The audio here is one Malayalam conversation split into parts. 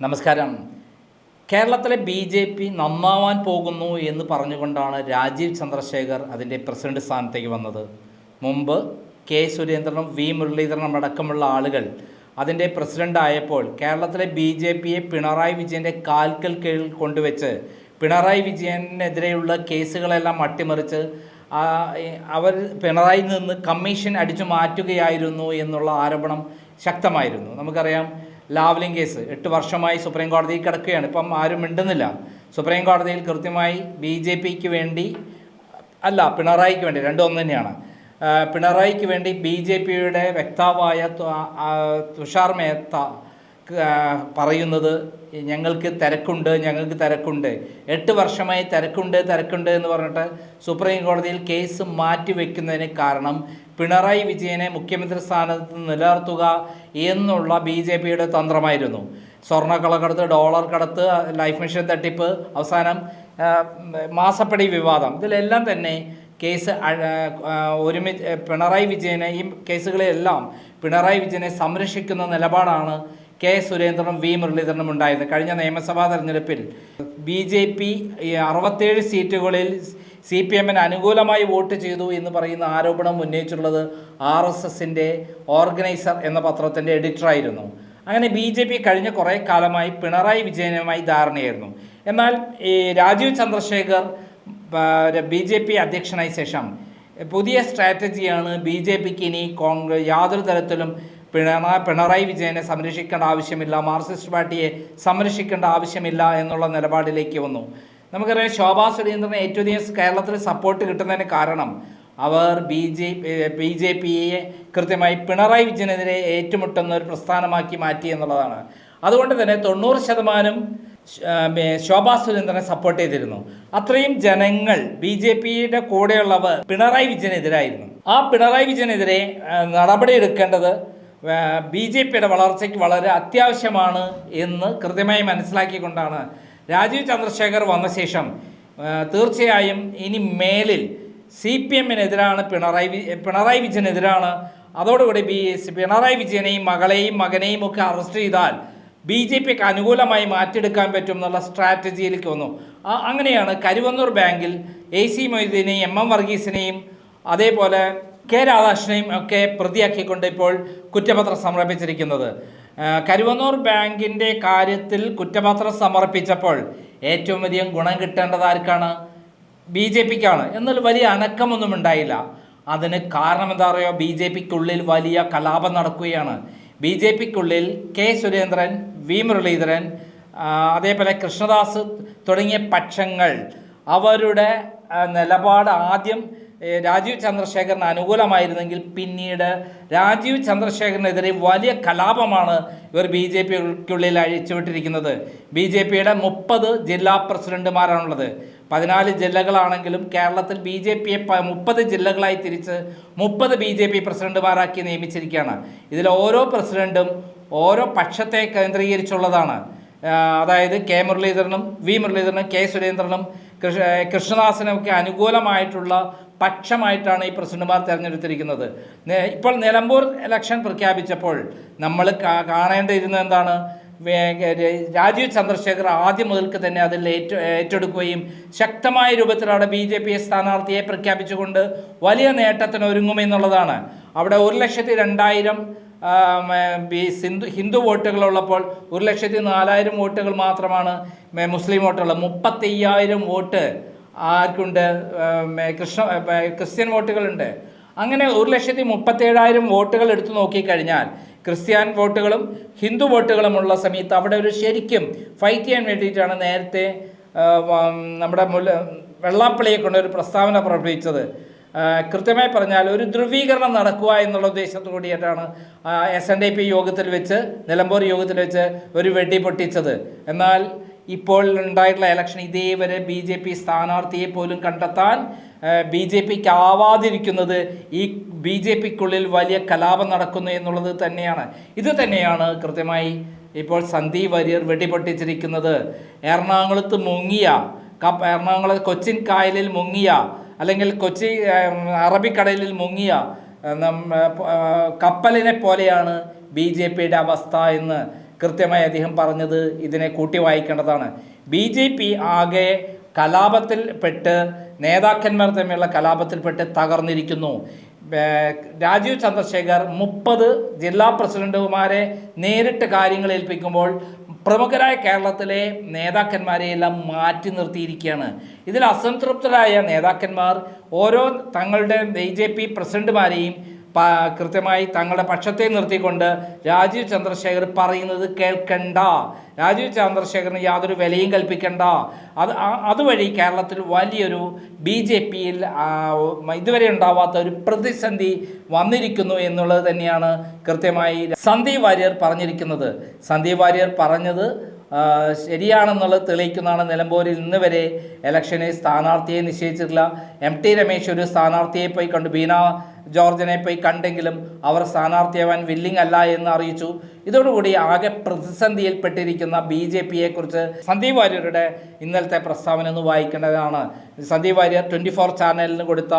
നമസ്കാരം. കേരളത്തിലെ ബി ജെ പി നന്നാവാൻ പോകുന്നു എന്ന് പറഞ്ഞുകൊണ്ടാണ് രാജീവ് ചന്ദ്രശേഖർ അതിന്റെ പ്രസിഡന്റ് സ്ഥാനത്തേക്ക് വന്നത്. മുമ്പ് കെ സുരേന്ദ്രനും വി മുരളീധരനും അടക്കമുള്ള ആളുകൾ അതിന്റെ പ്രസിഡന്റ് ആയപ്പോൾ കേരളത്തിലെ ബി ജെ പിയെ പിണറായി വിജയന്റെ കാൽക്കൽ കീഴിൽ കൊണ്ടുവച്ച് പിണറായി വിജയനെതിരെയുള്ള കേസുകളെല്ലാം അട്ടിമറിച്ച് അവർ പിണറായി നിന്ന് കമ്മീഷൻ അടിച്ചു മാറ്റുകയായിരുന്നു എന്നുള്ള ആരോപണം ശക്തമായിരുന്നു. നമുക്കറിയാം ലാവ്ലിംഗ് കേസ്. എട്ട് വർഷമായി സുപ്രീം കോടതിയിൽ കിടക്കുകയാണ്. ഇപ്പം ആരും മിണ്ടുന്നില്ല. സുപ്രീം കോടതിയിൽ കൃത്യമായി ബി ജെ പിക്ക് വേണ്ടി അല്ല പിണറായിക്ക് വേണ്ടി രണ്ടും ഒന്ന് തന്നെയാണ്. പിണറായിക്ക് വേണ്ടി ബി ജെ പിയുടെ വ്യക്താവായ തുഷാർ മേത്ത പറയുന്നത് ഞങ്ങൾക്ക് തിരക്കുണ്ട് ഞങ്ങൾക്ക് തിരക്കുണ്ട്. എട്ട് വർഷമായി തിരക്കുണ്ട് തിരക്കുണ്ട് എന്ന് പറഞ്ഞിട്ട് സുപ്രീം കോടതിയിൽ കേസ് മാറ്റിവെക്കുന്നതിന് കാരണം പിണറായി വിജയനെ മുഖ്യമന്ത്രി സ്ഥാനത്ത് നിലനിർത്തുക എന്നുള്ള ബി ജെ പിയുടെ തന്ത്രമായിരുന്നു. സ്വർണക്കളക്കടത്ത് ഡോളർ കടത്ത് ലൈഫ് മിഷൻ തട്ടിപ്പ് അവസാനം മാസപ്പടി വിവാദം. ഇതിലെല്ലാം തന്നെ കേസ് ഒരുമിച്ച് പിണറായി വിജയനെ ഈ കേസുകളെല്ലാം പിണറായി വിജയനെ സംരക്ഷിക്കുന്ന നിലപാടാണ് കെ സുരേന്ദ്രനും വി മുരളീധരനും ഉണ്ടായിരുന്നു. കഴിഞ്ഞ നിയമസഭാ തെരഞ്ഞെടുപ്പിൽ ബി ജെ പി അറുപത്തേഴ് സീറ്റുകളിൽ സി പി എമ്മിന് അനുകൂലമായി വോട്ട് ചെയ്തു എന്ന് പറയുന്ന ആരോപണം ഉന്നയിച്ചുള്ളത് ആർ എസ് എസിന്റെ ഓർഗനൈസർ എന്ന പത്രത്തിന്റെ എഡിറ്ററായിരുന്നു. അങ്ങനെ ബി ജെ പി കഴിഞ്ഞ കുറേ കാലമായി പിണറായി വിജയനുമായി ധാരണയായിരുന്നു. എന്നാൽ ഈ Rajeev Chandrasekhar B J P അധ്യക്ഷനായ ശേഷം പുതിയ സ്ട്രാറ്റജിയാണ് ബി ജെ പിക്ക് ഇനി കോൺഗ്രസ് യാതൊരു തരത്തിലും പിണറാ പിണറായി വിജയനെ സംരക്ഷിക്കേണ്ട ആവശ്യമില്ല മാർക്സിസ്റ്റ് പാർട്ടിയെ സംരക്ഷിക്കേണ്ട ആവശ്യമില്ല എന്നുള്ള നിലപാടിലേക്ക് വന്നു. നമുക്കറിയാം ശോഭാ സുരേന്ദ്രന് ഏറ്റവും അധികം കേരളത്തിൽ സപ്പോർട്ട് കിട്ടുന്നതിന് കാരണം അവർ ബി ജെ ബി ജെ പിയെ കൃത്യമായി പിണറായി വിജയനെതിരെ ഏറ്റുമുട്ടുന്ന ഒരു പ്രസ്ഥാനമാക്കി മാറ്റി എന്നുള്ളതാണ്. അതുകൊണ്ട് തന്നെ തൊണ്ണൂറ് ശതമാനം ശോഭാ സുരേന്ദ്രനെ സപ്പോർട്ട് ചെയ്തിരുന്നു. അത്രയും ജനങ്ങൾ ബി ജെ പിയുടെ കൂടെയുള്ളവർ പിണറായി വിജയനെതിരായിരുന്നു. ആ പിണറായി വിജയനെതിരെ നടപടിയെടുക്കേണ്ടത് ബി ജെ പിയുടെ വളർച്ചയ്ക്ക് വളരെ അത്യാവശ്യമാണ് എന്ന് കൃത്യമായി മനസ്സിലാക്കിക്കൊണ്ടാണ് രാജീവ് ചന്ദ്രശേഖർ വന്ന ശേഷം തീർച്ചയായും ഇനി മേലിൽ സി പി എമ്മിനെതിരാണ് പിണറായി പിണറായി വിജയനെതിരാണ്. അതോടുകൂടി ബി പിണറായി വിജയനെയും മകളെയും മകനെയും ഒക്കെ അറസ്റ്റ് ചെയ്താൽ ബി ജെ പിക്ക് അനുകൂലമായി മാറ്റിയെടുക്കാൻ പറ്റും എന്നുള്ള സ്ട്രാറ്റജിയിലേക്ക് വന്നു. അങ്ങനെയാണ് കരുവന്നൂർ ബാങ്കിൽ എ സി മൊയ്തീനെയും എം എം വർഗീസിനെയും അതേപോലെ കെ രാധാകൃഷ്ണനെയും ഒക്കെ പ്രതിയാക്കിക്കൊണ്ട് ഇപ്പോൾ കുറ്റപത്രം സമർപ്പിച്ചിരിക്കുന്നത്. കരുവന്നൂർ ബാങ്കിന്റെ കാര്യത്തിൽ കുറ്റപത്രം സമർപ്പിച്ചപ്പോൾ ഏറ്റവും അധികം ഗുണം കിട്ടേണ്ടത് ആർക്കാണ്? ബി ജെ പിക്കാണ്. എന്നാൽ വലിയ അനക്കമൊന്നും ഉണ്ടായില്ല. അതിന് കാരണം എന്താ പറയുക ബി ജെ പിക്കുള്ളിൽ വലിയ കലാപം നടക്കുകയാണ്. ബി ജെ പിക്കുള്ളിൽ കെ സുരേന്ദ്രൻ വി മുരളീധരൻ അതേപോലെ കൃഷ്ണദാസ് തുടങ്ങിയ പക്ഷങ്ങൾ അവരുടെ നിലപാട് ആദ്യം രാജീവ് ചന്ദ്രശേഖരന് അനുകൂലമായിരുന്നെങ്കിൽ പിന്നീട് രാജീവ് ചന്ദ്രശേഖരനെതിരെ വലിയ കലാപമാണ് ഇവർ ബി ജെ പിക്കുള്ളിൽ അഴിച്ചുവിട്ടിരിക്കുന്നത്. ബി ജെ പിയുടെ മുപ്പത് ജില്ലാ പ്രസിഡന്റുമാരാണുള്ളത്. പതിനാല് ജില്ലകളാണെങ്കിലും കേരളത്തിൽ ബി ജെ പിയെ മുപ്പത് ജില്ലകളായി തിരിച്ച് മുപ്പത് ബി ജെ പി പ്രസിഡന്റുമാരാക്കി നിയമിച്ചിരിക്കുകയാണ്. ഇതിൽ ഓരോ പ്രസിഡന്റും ഓരോ പക്ഷത്തെ കേന്ദ്രീകരിച്ചുള്ളതാണ്. അതായത് കെ മുരളീധരനും വി മുരളീധരനും കെ സുരേന്ദ്രനും കൃഷ്ണ കൃഷ്ണദാസനും അനുകൂലമായിട്ടുള്ള പക്ഷമായിട്ടാണ് ഈ പ്രസിഡന്റുമാർ തിരഞ്ഞെടുത്തിരിക്കുന്നത്. ഇപ്പോൾ നിലമ്പൂർ ഇലക്ഷൻ പ്രഖ്യാപിച്ചപ്പോൾ നമ്മൾ കാണേണ്ടിയിരുന്നത് എന്താണ്? രാജീവ് ചന്ദ്രശേഖർ ആദ്യം മുതൽക്ക് തന്നെ അതിൽ ഏറ്റു ഏറ്റെടുക്കുകയും ശക്തമായ രൂപത്തിലാണ് ബി ജെ പി സ്ഥാനാർത്ഥിയെ പ്രഖ്യാപിച്ചുകൊണ്ട് വലിയ നേട്ടത്തിന് ഒരുങ്ങുമെന്നുള്ളതാണ്. അവിടെ ഒരു ലക്ഷത്തി രണ്ടായിരം സിന്ധു ഹിന്ദു വോട്ടുകളുള്ളപ്പോൾ ഒരു ലക്ഷത്തി നാലായിരം വോട്ടുകൾ മാത്രമാണ് മുസ്ലിം വോട്ടുകൾ മുപ്പത്തയ്യായിരം വോട്ട് ആർക്കുണ്ട്? കൃഷ്ണ ക്രിസ്ത്യൻ വോട്ടുകളുണ്ട്. അങ്ങനെ ഒരു ലക്ഷത്തി മുപ്പത്തേഴായിരം വോട്ടുകൾ എടുത്തു നോക്കിക്കഴിഞ്ഞാൽ ക്രിസ്ത്യൻ വോട്ടുകളും ഹിന്ദു വോട്ടുകളും ഉള്ള സമയത്ത് അവിടെ ഒരു ശരിക്കും ഫൈറ്റ് ചെയ്യാൻ വേണ്ടിയിട്ടാണ് നേരത്തെ നമ്മുടെ മുല്ല വെള്ളാപ്പള്ളിയെ കൊണ്ട് ഒരു പ്രസ്താവന പുറപ്പെടുവിച്ചത് കൃത്യമായി പറഞ്ഞാൽ ഒരു ധ്രുവീകരണം നടക്കുക എന്നുള്ള ഉദ്ദേശത്തോടു കൂടിയിട്ടാണ് എസ് എൻ ഡി പി യോഗത്തിൽ വെച്ച് നിലമ്പൂർ യോഗത്തിൽ വെച്ച് ഒരു വെടി പൊട്ടിച്ചത്. എന്നാൽ ഇപ്പോൾ ഉണ്ടായിട്ടുള്ള ഇലക്ഷൻ ഇതേവരെ ബി ജെ പി സ്ഥാനാർത്ഥിയെ പോലും കണ്ടെത്താൻ ബി ജെ പിക്ക് ആവാതിരിക്കുന്നത് ഈ ബി ജെ പിക്കുള്ളിൽ വലിയ കലാപം നടക്കുന്നു എന്നുള്ളത് തന്നെയാണ്. ഇത് തന്നെയാണ് കൃത്യമായി ഇപ്പോൾ സന്ദീപ് വാര്യർ വെടിപൊട്ടിച്ചിരിക്കുന്നത് എറണാകുളത്ത് മുങ്ങിയ കപ്പ് എറണാകുളം കൊച്ചിൻ കായലിൽ മുങ്ങിയ അല്ലെങ്കിൽ കൊച്ചി അറബിക്കടലിൽ മുങ്ങിയ കപ്പലിനെ പോലെയാണ് ബി ജെ പിയുടെ അവസ്ഥ എന്ന് കൃത്യമായി അദ്ദേഹം പറഞ്ഞത് ഇതിനെ കൂട്ടി വായിക്കേണ്ടതാണ്. ബി ജെ പി ആകെ കലാപത്തിൽ പെട്ട് നേതാക്കന്മാർ തമ്മിലുള്ള കലാപത്തിൽപ്പെട്ട് തകർന്നിരിക്കുന്നു. രാജീവ് ചന്ദ്രശേഖർ മുപ്പത് ജില്ലാ പ്രസിഡന്റുമാരെ നേരിട്ട് കാര്യങ്ങൾ ഏൽപ്പിക്കുമ്പോൾ പ്രമുഖരായ കേരളത്തിലെ നേതാക്കന്മാരെയെല്ലാം മാറ്റി നിർത്തിയിരിക്കുകയാണ്. ഇതിൽ അസംതൃപ്തരായ നേതാക്കന്മാർ ഓരോ തങ്ങളുടെ ബി ജെ പി പ്രസിഡന്റുമാരെയും കൃത്യമായി തങ്ങളുടെ പക്ഷത്തെ നിർത്തിക്കൊണ്ട് രാജീവ് ചന്ദ്രശേഖർ പറയുന്നത് കേൾക്കണ്ട. രാജീവ് ചന്ദ്രശേഖറിന് യാതൊരു വിലയും കൽപ്പിക്കണ്ട. അത് അതുവഴി കേരളത്തിൽ വലിയൊരു ബി ജെ പിയിൽ ഇതുവരെ ഉണ്ടാവാത്ത ഒരു പ്രതിസന്ധി വന്നിരിക്കുന്നു എന്നുള്ളത് തന്നെയാണ് കൃത്യമായി സന്ദീപ് വാര്യർ പറഞ്ഞിരിക്കുന്നത്. സന്ദീപ് വാര്യർ പറഞ്ഞത് ശരിയാണെന്നുള്ളത് തെളിയിക്കുന്നതാണ് നിലമ്പൂരിൽ ഇന്ന് വരെ ഇലക്ഷനെ സ്ഥാനാർത്ഥിയെ നിശ്ചയിച്ചിട്ടില്ല. എം ടി രമേശ് ഒരു സ്ഥാനാർത്ഥിയെ പോയി കണ്ടു. ബീന ജോർജിനെ പോയി കണ്ടെങ്കിലും അവർ സ്ഥാനാർത്ഥിയാവാൻ വില്ലിംഗ് അല്ല എന്ന് അറിയിച്ചു. ഇതോടുകൂടി ആകെ പ്രതിസന്ധിയിൽപ്പെട്ടിരിക്കുന്ന ബി ജെ പിയെ കുറിച്ച് സന്ദീപ് വാര്യരുടെ ഇന്നലത്തെ പ്രസ്താവന ഒന്ന് വായിക്കേണ്ടതാണ്. സന്ദീപ് വാര്യർ ട്വന്റി ഫോർ ചാനലിന് കൊടുത്ത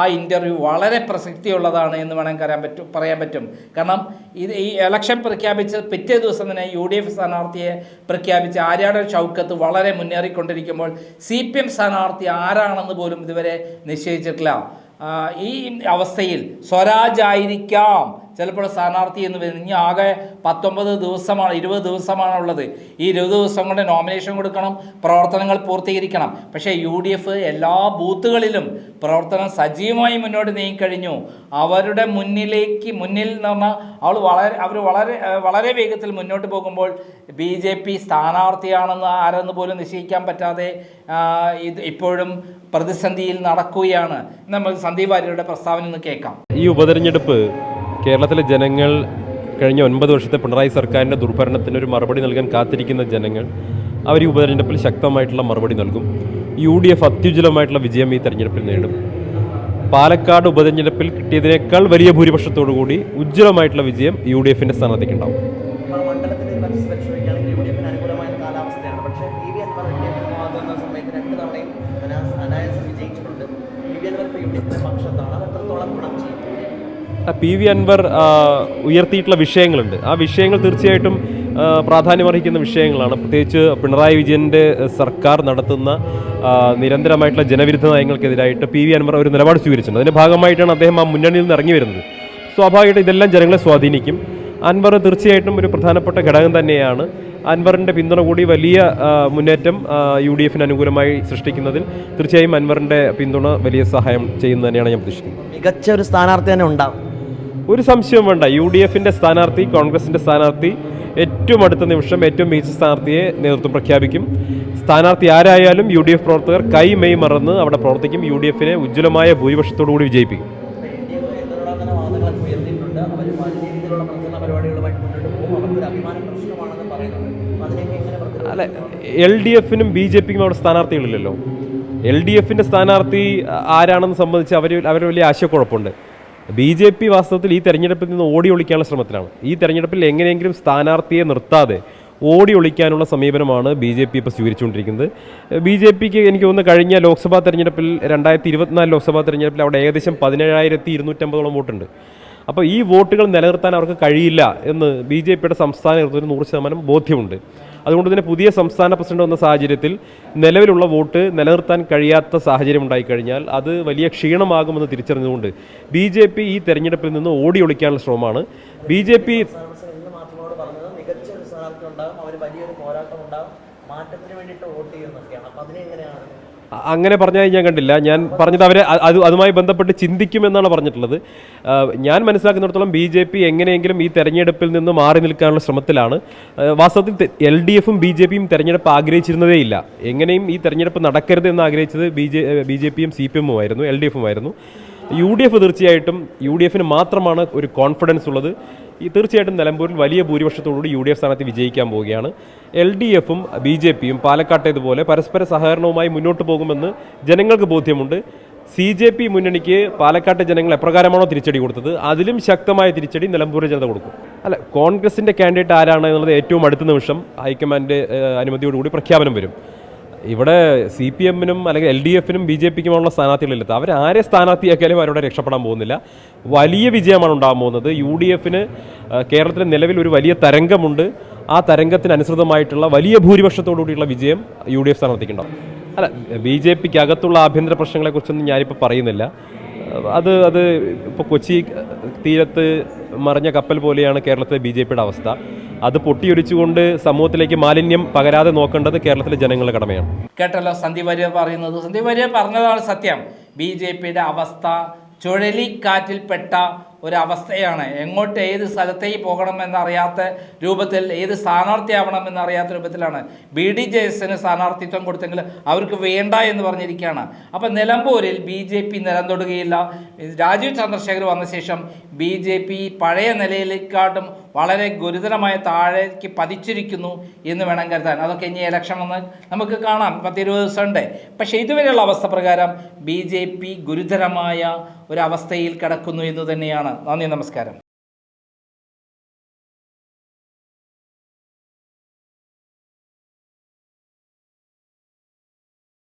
ആ ഇന്റർവ്യൂ വളരെ പ്രസക്തിയുള്ളതാണ് എന്ന് വേണമെങ്കിൽ പറയാൻ പറ്റും പറയാൻ പറ്റും. കാരണം ഇത് ഈ എലക്ഷൻ പ്രഖ്യാപിച്ച് പിറ്റേ ദിവസം തന്നെ യു ഡി എഫ് സ്ഥാനാർത്ഥിയെ പ്രഖ്യാപിച്ച് ആര്യാടൻ ഷൗക്കത്ത് വളരെ മുന്നേറിക്കൊണ്ടിരിക്കുമ്പോൾ സി പി എം സ്ഥാനാർത്ഥി ആരാണെന്ന് പോലും ഇതുവരെ നിശ്ചയിച്ചിട്ടില്ല. ഈ അവസ്ഥയിൽ സ്വരാജ് ആയിരിക്കാം ചിലപ്പോൾ സ്ഥാനാർത്ഥി എന്ന് വരുന്നത്. ഇനി ആകെ പത്തൊമ്പത് ദിവസമാണ് ഇരുപത് ദിവസമാണ് ഉള്ളത്. ഈ ഇരുപത് ദിവസം കൊണ്ട് നോമിനേഷൻ കൊടുക്കണം പ്രവർത്തനങ്ങൾ പൂർത്തീകരിക്കണം. പക്ഷേ യു ഡി എഫ് എല്ലാ ബൂത്തുകളിലും പ്രവർത്തനം സജീവമായി മുന്നോട്ട് നീങ്ങിക്കഴിഞ്ഞു. അവരുടെ മുന്നിലേക്ക് മുന്നിൽ എന്ന് പറഞ്ഞാൽ അവൾ വളരെ അവർ വളരെ വളരെ വേഗത്തിൽ മുന്നോട്ട് പോകുമ്പോൾ ബി ജെ പി സ്ഥാനാർത്ഥിയാണെന്ന് ആരെന്ന് പോലും നിശ്ചയിക്കാൻ പറ്റാതെ ഇത് ഇപ്പോഴും പ്രതിസന്ധിയിൽ നടക്കുകയാണ്. നമ്മൾ സന്ദീപ് വാര്യരുടെ പ്രസ്താവന ഒന്ന് കേൾക്കാം. ഈ ഉപതെരഞ്ഞെടുപ്പ് കേരളത്തിലെ ജനങ്ങൾ കഴിഞ്ഞ ഒൻപത് വർഷത്തെ പിണറായി സർക്കാരിന്റെ ദുർഭരണത്തിന് ഒരു മറുപടി നൽകാൻ കാത്തിരിക്കുന്ന ജനങ്ങൾ അവർ ഈ ഉപതെരഞ്ഞെടുപ്പിൽ ശക്തമായിട്ടുള്ള മറുപടി നൽകും. യു ഡി എഫ് അത്യുജ്വലമായിട്ടുള്ള വിജയം ഈ തെരഞ്ഞെടുപ്പിൽ നേടും. പാലക്കാട് ഉപതെരഞ്ഞെടുപ്പിൽ കിട്ടിയതിനേക്കാൾ വലിയ ഭൂരിപക്ഷത്തോടു കൂടി ഉജ്ജ്വലമായിട്ടുള്ള വിജയം യു ഡി എഫിന്റെ സ്ഥാനത്തേക്ക് ഉണ്ടാവും പക്ഷേ അനാസ് അനായാസം വിജയിച്ചിട്ടുണ്ട് പി വി അൻവർ ഇപ്പോൾ യു ഡി എഫിന്റെ പക്ഷത്താണ് അത് എത്രത്തോളം ഗുണം ചെയ്യും ആ പി വി അൻവർ ഉയർത്തിയിട്ടുള്ള വിഷയങ്ങളുണ്ട്. ആ വിഷയങ്ങൾ തീർച്ചയായിട്ടും പ്രാധാന്യമർഹിക്കുന്ന വിഷയങ്ങളാണ്. പ്രത്യേകിച്ച് പിണറായി വിജയന്റെ സർക്കാർ നടത്തുന്ന നിരന്തരമായിട്ടുള്ള ജനവിരുദ്ധ നയങ്ങൾക്കെതിരായിട്ട് പി വി അൻവർ ഒരു നിലപാട് സ്വീകരിച്ചിട്ടുണ്ട്. അതിന്റെ ഭാഗമായിട്ടാണ് അദ്ദേഹം ആ മുന്നണിയിൽ നിന്ന് ഇറങ്ങി വരുന്നത്. സ്വാഭാവികമായിട്ട് ഇതെല്ലാം ജനങ്ങളെ സ്വാധീനിക്കും. അൻവർ തീർച്ചയായിട്ടും ഒരു പ്രധാനപ്പെട്ട ഘടകം തന്നെയാണ്. അൻവറിന്റെ പിന്തുണ കൂടി വലിയ മുന്നേറ്റം യു ഡി എഫിന് അനുകൂലമായി സൃഷ്ടിക്കുന്നതിൽ തീർച്ചയായും അൻവറിന്റെ പിന്തുണ വലിയ സഹായം ചെയ്യുന്നത് തന്നെയാണ് ഞാൻ പ്രതീക്ഷിക്കുന്നത് മികച്ച ഒരു സ്ഥാനാർത്ഥി തന്നെ ഉണ്ടാവും. ഒരു സംശയം വേണ്ട. യു ഡി എഫിന്റെ സ്ഥാനാർത്ഥി കോൺഗ്രസിന്റെ സ്ഥാനാർത്ഥി ഏറ്റവും അടുത്ത നിമിഷം ഏറ്റവും മികച്ച സ്ഥാനാർത്ഥിയെ നേതൃത്വം പ്രഖ്യാപിക്കും. സ്ഥാനാർത്ഥി ആരായാലും യു ഡി എഫ് പ്രവർത്തകർ കൈ മെയ് മറന്ന് അവിടെ പ്രവർത്തിക്കും. യു ഡി എഫിനെ ഉജ്ജ്വലമായ ഭൂരിപക്ഷത്തോടു കൂടി വിജയിപ്പിക്കും? അല്ല എൽ ഡി എഫിനും ബി ജെ പിക്കും അവിടെ സ്ഥാനാർത്ഥികളില്ലല്ലോ. എൽ ഡി എഫിന്റെ സ്ഥാനാർത്ഥി ആരാണെന്ന് സംബന്ധിച്ച് അവർ അവർ വലിയ ആശയക്കുഴപ്പമുണ്ട്. ബി ജെ പി വാസ്തവത്തിൽ ഈ തെരഞ്ഞെടുപ്പിൽ നിന്ന് ഓടി ഒളിക്കാനുള്ള ശ്രമത്തിലാണ്. ഈ തെരഞ്ഞെടുപ്പിൽ എങ്ങനെയെങ്കിലും സ്ഥാനാർത്ഥിയെ നിർത്താതെ ഓടി ഒളിക്കാനുള്ള സമീപനമാണ് ബി ജെ പി ഇപ്പോൾ സ്വീകരിച്ചുകൊണ്ടിരിക്കുന്നത്. ബി ജെ പിക്ക് എനിക്ക് തോന്നുന്നു കഴിഞ്ഞ ലോക്സഭാ തെരഞ്ഞെടുപ്പിൽ രണ്ടായിരത്തി ഇരുപത്തിനാല് ലോക്സഭാ തെരഞ്ഞെടുപ്പിൽ അവിടെ ഏകദേശം പതിനേഴായിരത്തി ഇരുന്നൂറ്റമ്പതോളം വോട്ടുണ്ട്. അപ്പോൾ ഈ വോട്ടുകൾ നിലനിർത്താൻ അവർക്ക് കഴിയില്ല എന്ന് ബി ജെ പിയുടെ സംസ്ഥാന നേതൃത്വത്തിന് നൂറ് ശതമാനം ബോധ്യമുണ്ട്. അതുകൊണ്ട് തന്നെ പുതിയ സംസ്ഥാന പ്രസിഡന്റ് വന്ന സാഹചര്യത്തിൽ നിലവിലുള്ള വോട്ട് നിലനിർത്താൻ കഴിയാത്ത സാഹചര്യം ഉണ്ടായിക്കഴിഞ്ഞാൽ അത് വലിയ ക്ഷീണമാകുമെന്ന് തിരിച്ചറിഞ്ഞുകൊണ്ട് ബി ജെ പി ഈ തെരഞ്ഞെടുപ്പിൽ നിന്ന് ഓടി ഒളിക്കാനുള്ള ശ്രമമാണ്. ബി ജെ പി മാറ്റത്തിന് വേണ്ടിയിട്ട് വോട്ട് ചെയ്യുന്നൊക്കെയാണ്. അപ്പോൾ അതിനെ എങ്ങനെയാണ് അ- അങ്ങനെ പറഞ്ഞാൽ ഞാൻ കണ്ടില്ല. ഞാൻ പറഞ്ഞത് അവരെ അത് അതുമായി ബന്ധപ്പെട്ട് ചിന്തിക്കുമെന്നാണ് പറഞ്ഞിട്ടുള്ളത്. ഞാൻ മനസ്സിലാക്കുന്നിടത്തോളം ബി ജെ പി എങ്ങനെയെങ്കിലും ഈ തെരഞ്ഞെടുപ്പിൽ നിന്ന് മാറി നിൽക്കാനുള്ള ശ്രമത്തിലാണ്. വാസ്തവത്തിൽ എൽ ഡി എഫും ബി ജെ പിയും തെരഞ്ഞെടുപ്പ് ആഗ്രഹിച്ചിരുന്നതേയില്ല എങ്ങനെയും ഈ തെരഞ്ഞെടുപ്പ് നടക്കരുത് എന്ന് ആഗ്രഹിച്ചത് ബി ജെ ബി ജെ പിയും സി പി എമ്മും ആയിരുന്നു എൽ ഡി എഫും ആയിരുന്നു. യു ഡി എഫ് തീർച്ചയായിട്ടും യു ഡി എഫിന് മാത്രമാണ് ഒരു കോൺഫിഡൻസ് ഉള്ളത്. ഈ തീർച്ചയായിട്ടും നിലമ്പൂരിൽ വലിയ ഭൂരിപക്ഷത്തോടുകൂടി യു ഡി എഫ് സ്ഥാനാർത്ഥി വിജയിക്കാൻ പോവുകയാണ്. എൽ ഡി എഫും ബി ജെ പിയും പാലക്കാട്ടേതുപോലെ പരസ്പര സഹകരണവുമായി മുന്നോട്ട് പോകുമെന്ന് ജനങ്ങൾക്ക് ബോധ്യമുണ്ട്. സി ജെ പി മുന്നണിക്ക് പാലക്കാട്ടെ ജനങ്ങൾ എപ്രകാരമാണോ തിരിച്ചടി കൊടുത്തത്? അതിലും ശക്തമായ തിരിച്ചടി നിലമ്പൂരിലെ ജനത കൊടുക്കും. അല്ല കോൺഗ്രസിന്റെ കാൻഡിഡേറ്റ് ആരാണ് എന്നുള്ളത് ഏറ്റവും അടുത്ത നിമിഷം ഹൈക്കമാൻഡ് അനുമതിയോടുകൂടി പ്രഖ്യാപനം വരും. ഇവിടെ സി പി എമ്മിനും അല്ലെങ്കിൽ എൽ ഡി എഫിനും ബി ജെ പിക്കുമുള്ള സ്ഥാനാർത്ഥികളില്ല അവർ ആരെ സ്ഥാനാർത്ഥിയാക്കിയാലും അവരോട് രക്ഷപ്പെടാൻ പോകുന്നില്ല. വലിയ വിജയമാണ് ഉണ്ടാകാൻ പോകുന്നത്. യു ഡി എഫിന് കേരളത്തിൽ നിലവിൽ ഒരു വലിയ തരംഗമുണ്ട്. ആ തരംഗത്തിനനുസൃതമായിട്ടുള്ള വലിയ ഭൂരിപക്ഷത്തോടു കൂടിയുള്ള വിജയം യു ഡി എഫ് സ്ഥാനാർത്ഥിക്കുണ്ടാവും. അല്ല ബി ജെ പിക്ക് അകത്തുള്ള ആഭ്യന്തര പ്രശ്നങ്ങളെക്കുറിച്ചൊന്നും ഞാനിപ്പോൾ പറയുന്നില്ല. അത് അത് ഇപ്പോൾ കൊച്ചി തീരത്ത് മറിഞ്ഞ കപ്പൽ പോലെയാണ് കേരളത്തിലെ ബി ജെ പിയുടെ അവസ്ഥ. അത് പൊട്ടിയൊടിച്ചുകൊണ്ട് സമൂഹത്തിലേക്ക് മാലിന്യം പകരാതെ നോക്കേണ്ടത് കേരളത്തിലെ ജനങ്ങളുടെ കടമയാണ്. കേട്ടല്ലോ സന്ദീപ് വാര്യർ പറയുന്നത്. സന്ദീപ് വാര്യർ പറഞ്ഞതാണ് സത്യം. ബി ജെ പിയുടെ അവസ്ഥ ചുഴലിക്കാറ്റിൽപ്പെട്ട ഒരവസ്ഥയാണ്. എങ്ങോട്ട് ഏത് സ്ഥലത്തേക്ക് പോകണമെന്നറിയാത്ത രൂപത്തിൽ ഏത് സ്ഥാനാർത്ഥിയാവണമെന്നറിയാത്ത രൂപത്തിലാണ് ബി ഡി ജെ എസിന് സ്ഥാനാർത്ഥിത്വം കൊടുത്തെങ്കിൽ അവർക്ക് വേണ്ട എന്ന് പറഞ്ഞിരിക്കുകയാണ്. അപ്പം നിലമ്പൂരിൽ ബി ജെ പി നിലം തൊടുകയില്ല രാജീവ് ചന്ദ്രശേഖർ വന്ന ശേഷം ബി ജെ പി പഴയ നിലയിലേക്കാട്ടും വളരെ ഗുരുതരമായ താഴേക്ക് പതിച്ചിരിക്കുന്നു എന്ന് വേണം കരുതാൻ. അതൊക്കെ ഇനി ഇലക്ഷൻ വന്ന് നമുക്ക് കാണാം. പത്തിരുപത് ദിവസമുണ്ട് ദിവസം പക്ഷേ ഇതുവരെയുള്ള അവസ്ഥ പ്രകാരം ബി ജെ പി ഗുരുതരമായ ഒരവസ്ഥയിൽ കിടക്കുന്നു എന്ന് തന്നെയാണ് നന്ദി നമസ്കാരം.